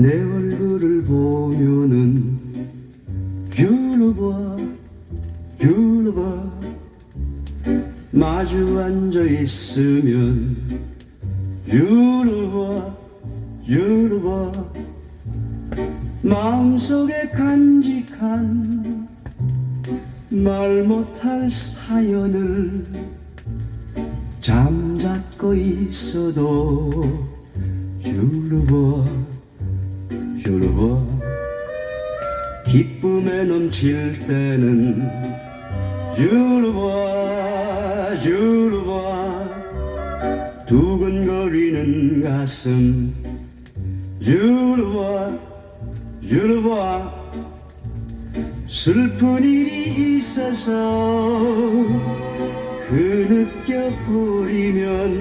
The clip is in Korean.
내 얼굴을 보면은 유로봐 유로봐 마주 앉아 있으면 유로봐 유로봐 마음속에 간직한 말 못할 사연을 잠잡고 있어도 유로봐 유로봐 기쁨에 넘칠 때는 유로봐 유로봐 두근거리는 가슴 유로봐 유로봐 슬픈 일이 있어서 그 느껴버리면